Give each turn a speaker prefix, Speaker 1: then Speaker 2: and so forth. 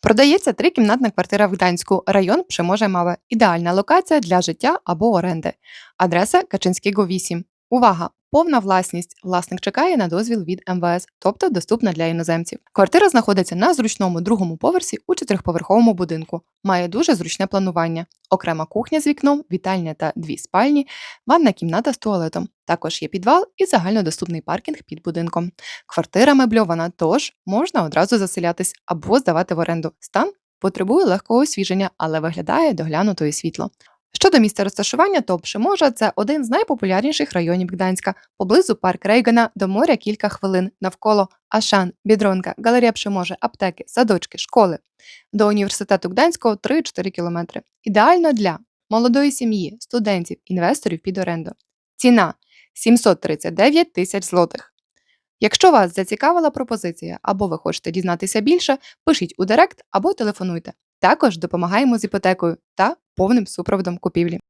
Speaker 1: Продається трикімнатна квартира в Гданську, район Пшеможа Маве. Ідеальна локація для життя або оренди. Адреса Качинського 8. Увага! Повна власність. Власник чекає на дозвіл від МВС, тобто доступна для іноземців. Квартира знаходиться на зручному другому поверсі у чотирьохповерховому будинку. Має дуже зручне планування. Окрема кухня з вікном, вітальня та дві спальні, ванна кімната з туалетом. Також є підвал і загальнодоступний паркінг під будинком. Квартира мебльована, тож можна одразу заселятись або здавати в оренду. Стан потребує легкого освіження, але виглядає доглянуто і світло. Щодо місця розташування, то Пшеможа – це один з найпопулярніших районів Гданська. Поблизу парк Рейгана, до моря кілька хвилин, навколо Ашан, Бідронка, галерея Пшеможа, аптеки, садочки, школи. До університету Гданського 3-4 кілометри. Ідеально для молодої сім'ї, студентів, інвесторів під оренду. Ціна 739 тисяч злотих. Якщо вас зацікавила пропозиція або ви хочете дізнатися більше, пишіть у Директ або телефонуйте. Також допомагаємо з іпотекою та повним супроводом купівлі.